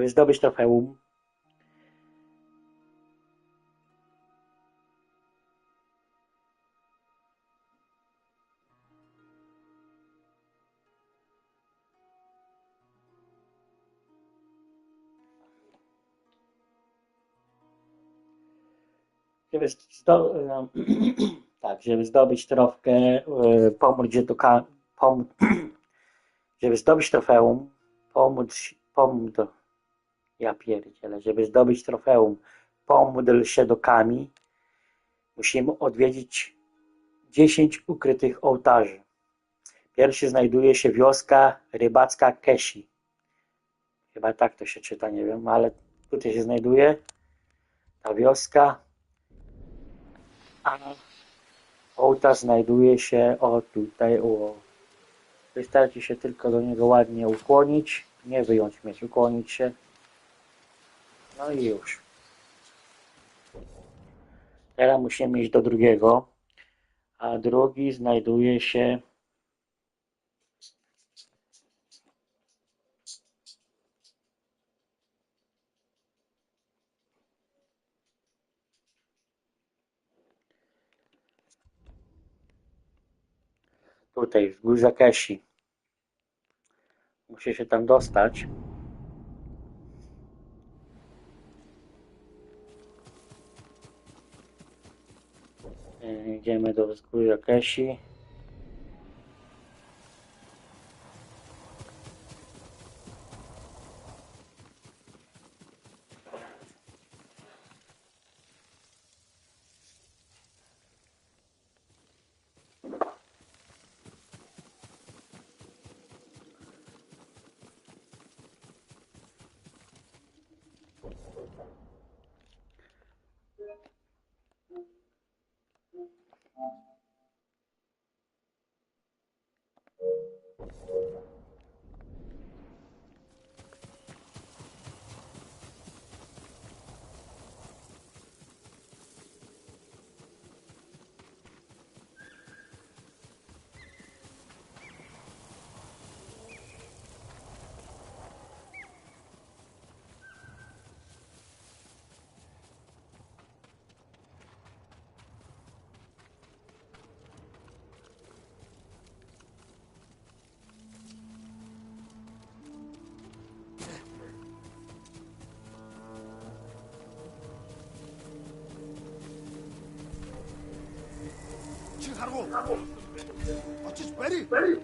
Żeby zdobyć trofeum, żeby, zdo, tak, żeby zdobyć trofkę, e, pomóc pom, żeby zdobyć trofeum, pomóc, pomóc, ja pierdzielę, żeby zdobyć trofeum, pomódl się do Kami, musimy odwiedzić 10 ukrytych ołtarzy. Pierwszy znajduje się wioska rybacka Keshi. Chyba tak to się czyta, nie wiem, ale tutaj się znajduje ta wioska. A ołtarz znajduje się o tutaj, o. Wystarczy się tylko do niego ładnie ukłonić, nie wyjąć mieć, ukłonić się. No i już. Teraz musimy iść do drugiego, a drugi znajduje się tutaj w górze Kesi. Muszę się tam dostać. Idziemy do wzgórza Kesi. Sargo. Очиж барь. Барь.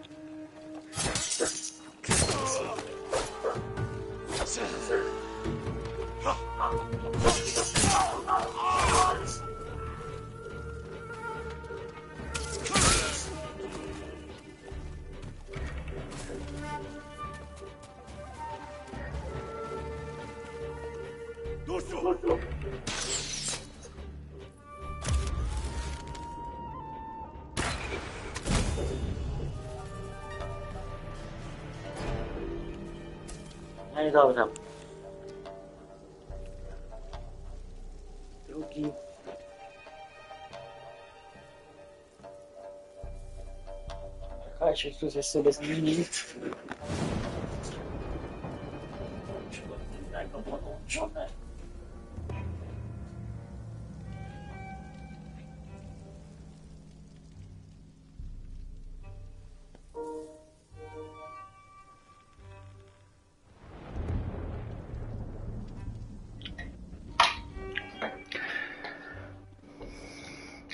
Ha ha ha! No i dobra. Drugi. Czekajcie, tu jest sobie zmienić. Tego podłączone.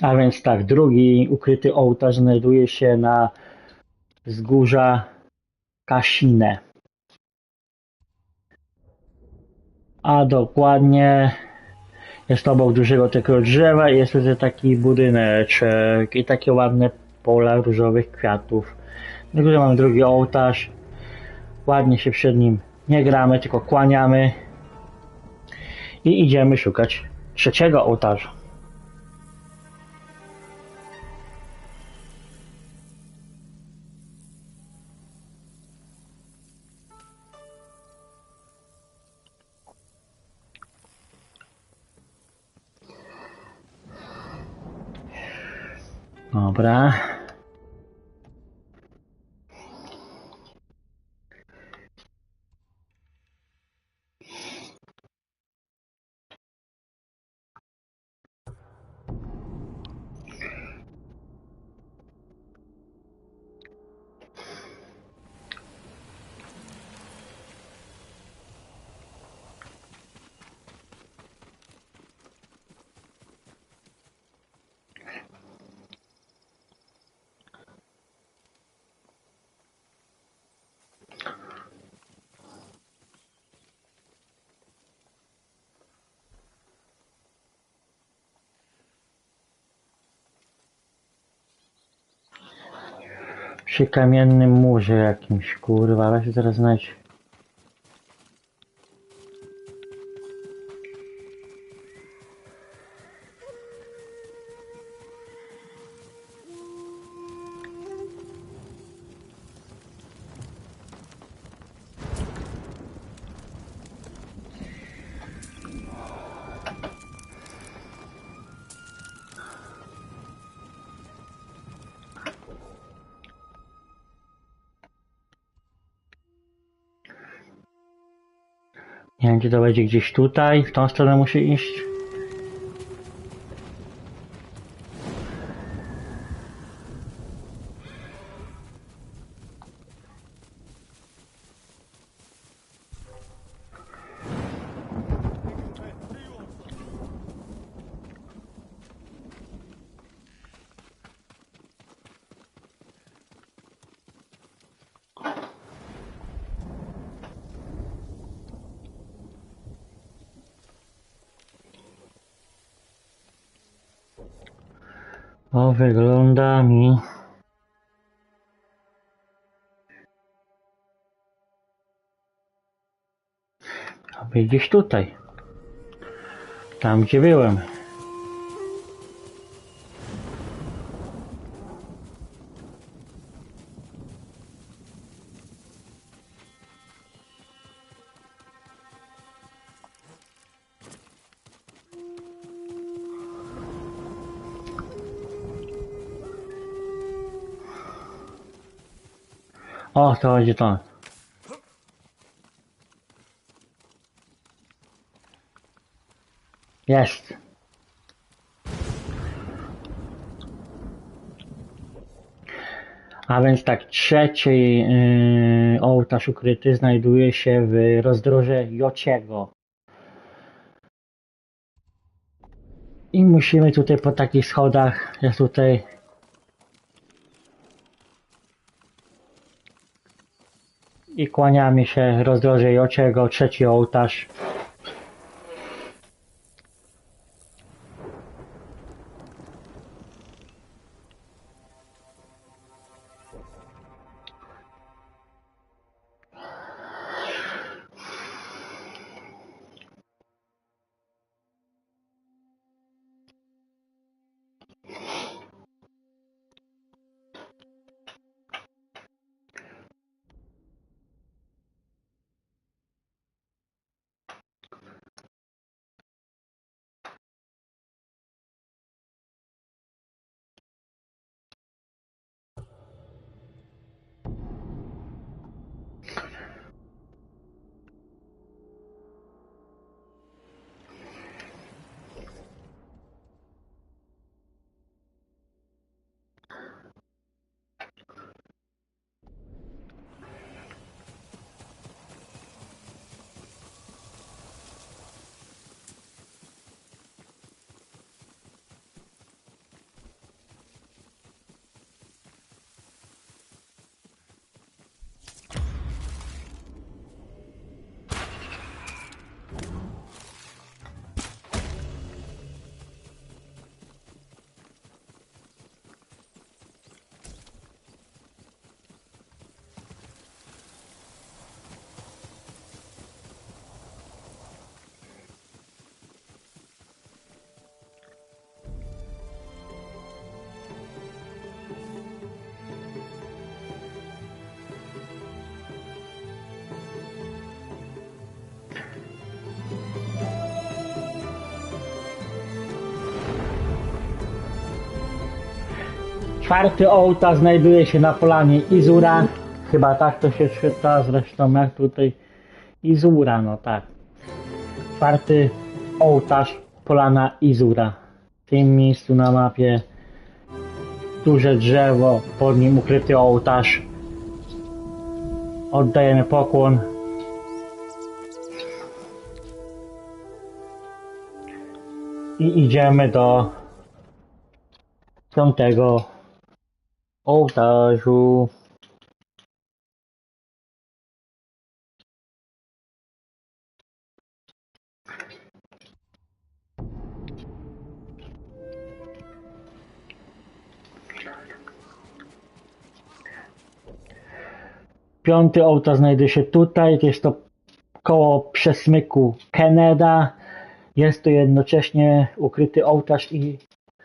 A więc tak, drugi ukryty ołtarz znajduje się na wzgórza Kasine. A dokładnie jest obok dużego takiego drzewa i jest tutaj taki budyneczek i takie ładne pola różowych kwiatów. Na górze mamy drugi ołtarz. Ładnie się przed nim nie gramy, tylko kłaniamy i idziemy szukać trzeciego ołtarza. Dobra. Przy kamiennym murze jakimś, kurwa, ale się teraz znajdź. Nie wiem, czy to będzie gdzieś tutaj, w tą stronę muszę iść. O, wygląda mi. Aby gdzieś tutaj. Tam, gdzie byłem. O, to będzie to. Jest. A więc tak, trzeci yy, ołtarz ukryty znajduje się w rozdroże Jociego. I musimy tutaj po takich schodach, jest tutaj i kłaniamy się rozdroże Jociego, trzeci ołtarz. Czwarty ołtarz znajduje się na polanie Izura. Chyba tak to się czyta, zresztą jak tutaj Izura, no tak. czwarty ołtarz Polana Izura. W tym miejscu na mapie duże drzewo, pod nim ukryty ołtarz. Oddajemy pokłon. I idziemy do piątego ołtarzu. Piąty ołtarz znajduje się tutaj. Jest to koło przesmyku Keneda. Jest to jednocześnie ukryty ołtarz i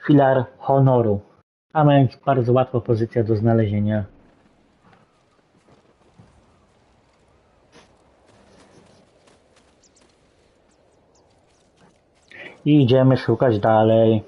filar honoru. A więc bardzo łatwa pozycja do znalezienia. I idziemy szukać dalej.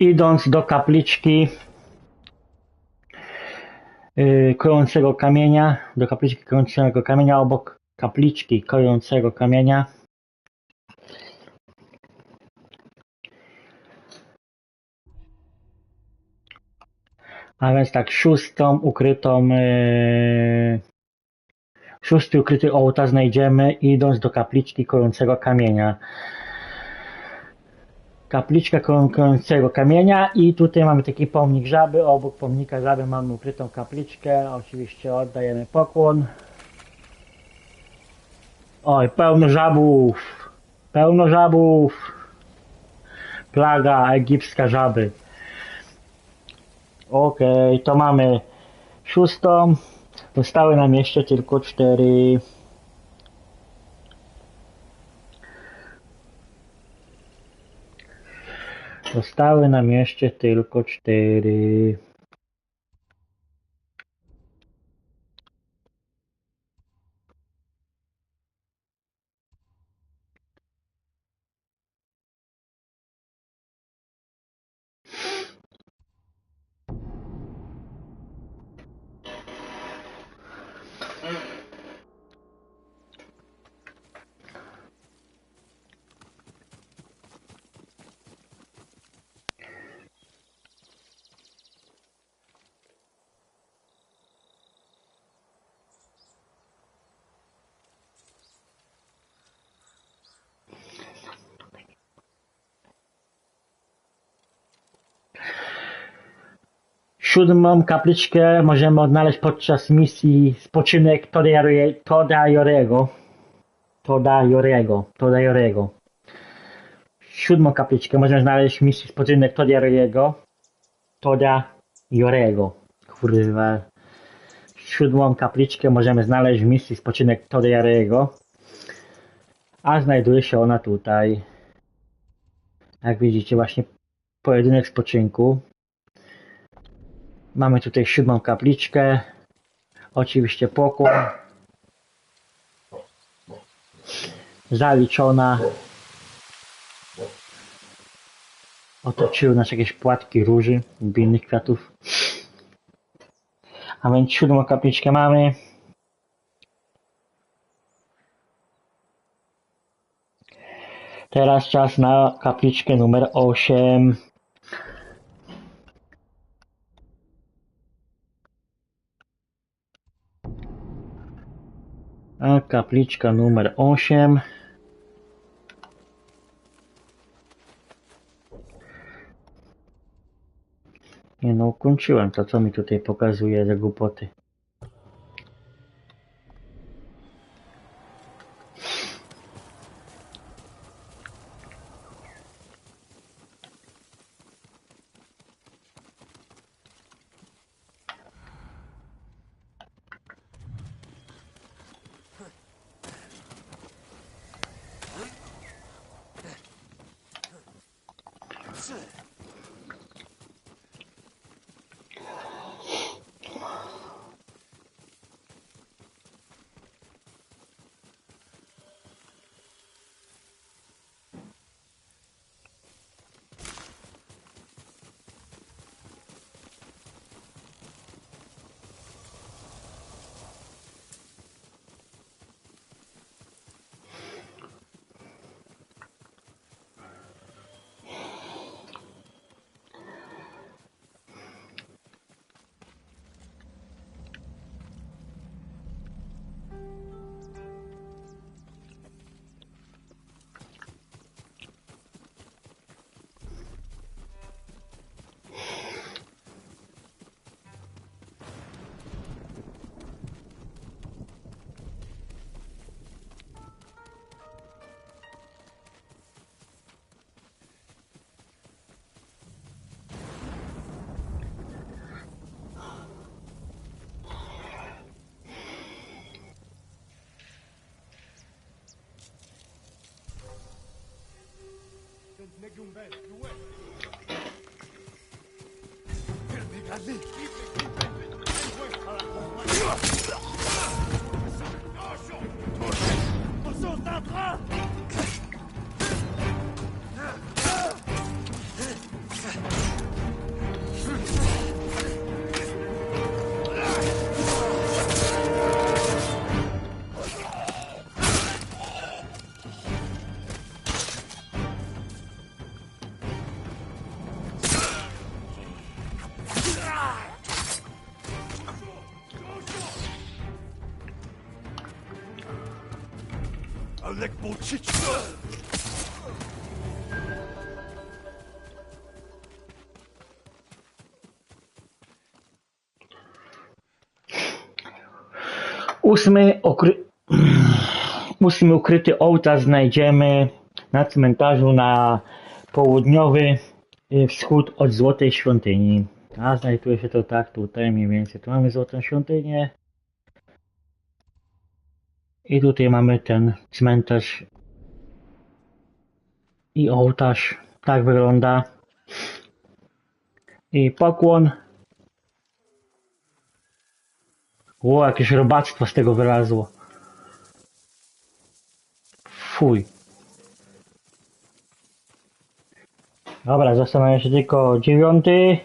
Idąc do kapliczki yy, kojącego kamienia, do kapliczki kojącego kamienia, obok kapliczki kojącego kamienia A więc tak, szóstą ukrytą, yy, szósty ukryty ołtarz znajdziemy idąc do kapliczki kojącego kamienia. Kapliczka kojącego kamienia i tutaj mamy taki pomnik żaby. Obok pomnika żaby mamy ukrytą kapliczkę. Oczywiście oddajemy pokłon. Oj, pełno żabów! Pełno żabów! Plaga egipska żaby. Okej, to mamy szóstą. Zostały nam jeszcze tylko cztery. Zostały nam jeszcze tylko cztery. Siódmą kapliczkę możemy odnaleźć podczas misji spoczynek Todajore- Todajorego. Todajorego. Todajorego. Siódmą kapliczkę możemy znaleźć w misji spoczynek Todajorego. Todajorego. Kurwa. Siódmą kapliczkę możemy znaleźć w misji spoczynek Todajorego. A znajduje się ona tutaj. Jak widzicie, właśnie pojedynek spoczynku. Mamy tutaj siódmą kapliczkę. Oczywiście pokłon. Zaliczona. Otoczyły nas jakieś płatki róży innych kwiatów. A więc siódmą kapliczkę mamy. Teraz czas na kapliczkę numer 8. A kapliczka numer 8. Nie no, ukończyłem to, co mi tutaj pokazuje za głupoty. 准备就位 Alek Bolchich! Ósmy, okry... Ósmy ukryty ołtarz znajdziemy na cmentarzu na południowy y, wschód od Złotej Świątyni. A znajduje się to tak tutaj mniej więcej. Tu mamy Złotą Świątynię. I tutaj mamy ten cmentarz i ołtarz. Tak wygląda. I pokłon. Ło, jakieś robactwo z tego wylazło. Fuj. Dobra, zastanawiam się tylko dziewiąty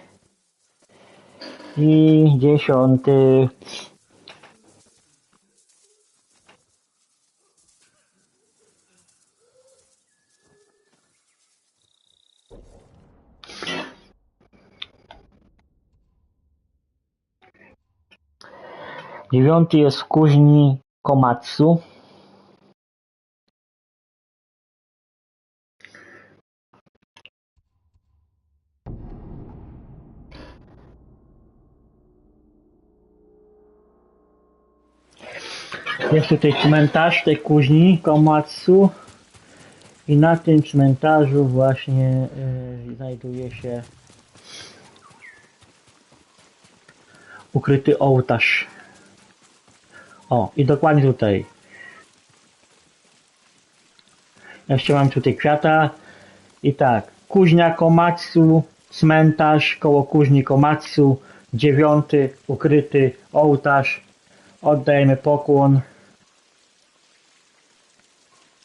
i dziesiąty. Dziewiąty jest w kuźni Komatsu. Jest tutaj cmentarz tej kuźni Komatsu i na tym cmentarzu właśnie y, znajduje się ukryty ołtarz. O, i dokładnie tutaj. Jeszcze mam tutaj kwiata. I tak, kuźnia Komatsu, cmentarz koło kuźni Komatsu, dziewiąty ukryty ołtarz. Oddajemy pokłon.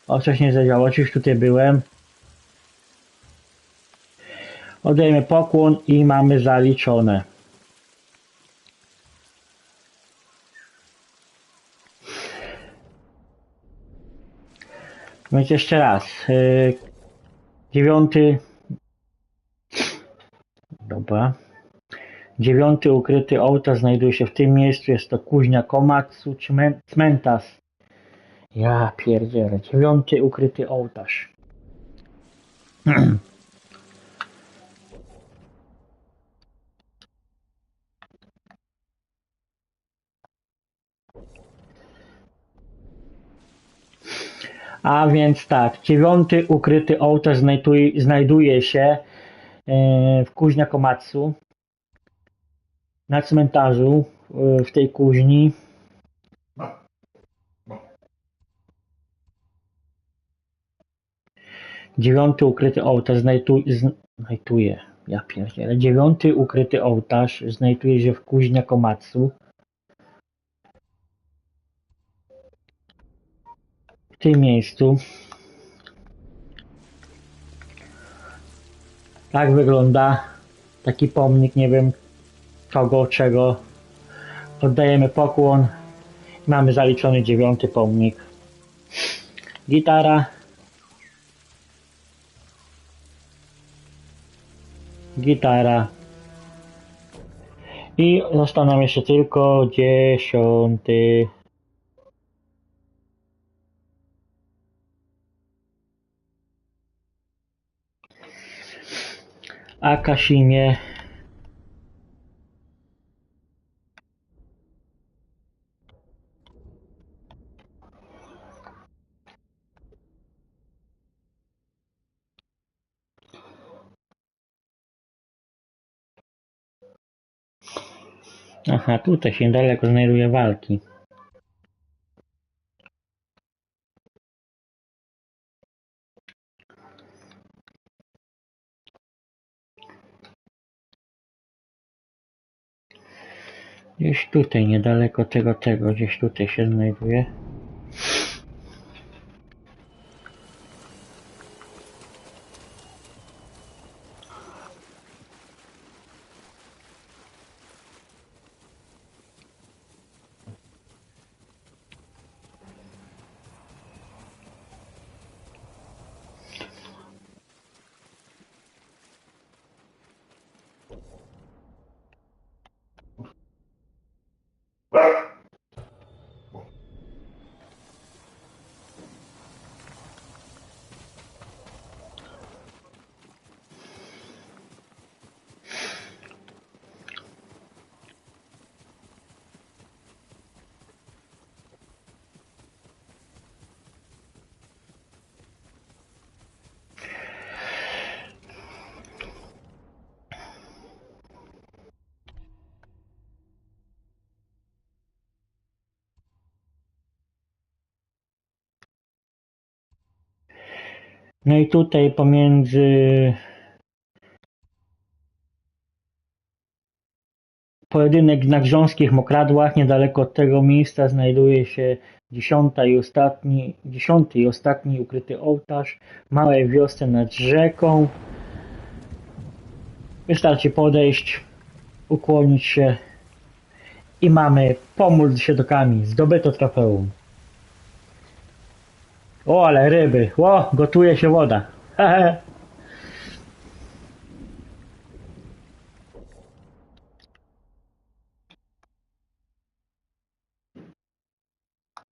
O, coś nie zadziałało, już tutaj byłem. Oddajemy pokłon i mamy zaliczone. Więc jeszcze raz. Yy, dziewiąty. Dobra. Dziewiąty ukryty ołtarz znajduje się w tym miejscu. Jest to kuźnia Komatsu Cmen- Cmentas. Ja pierdzielę. Dziewiąty ukryty ołtarz. A więc tak, dziewiąty ukryty ołtarz znajduje, znajduje się e, w kuźnia Komatsu. Na cmentarzu e, w tej kuźni. Dziewiąty ukryty ołtarz znajdu, znajduje. Ja pierdzielę. Dziewiąty ukryty ołtarz znajduje się w kuźnia Komatsu. W tym miejscu. Tak wygląda taki pomnik, nie wiem kogo, czego. Oddajemy pokłon. Mamy zaliczony dziewiąty pomnik. Gitara. Gitara. I został nam jeszcze tylko dziesiąty. Akasimie. Aha, tutaj się daleko znajduje walki. Gdzieś tutaj, niedaleko tego, tego, gdzieś tutaj się znajduje. No i tutaj pomiędzy pojedynek na grząskich mokradłach, niedaleko od tego miejsca znajduje się dziesiąta i ostatni, dziesiąty i ostatni ukryty ołtarz w małej wiosce nad rzeką. Wystarczy podejść, ukłonić się i mamy pomóc z siedokami. Zdobyto trofeum. O, ale ryby. O, gotuje się woda.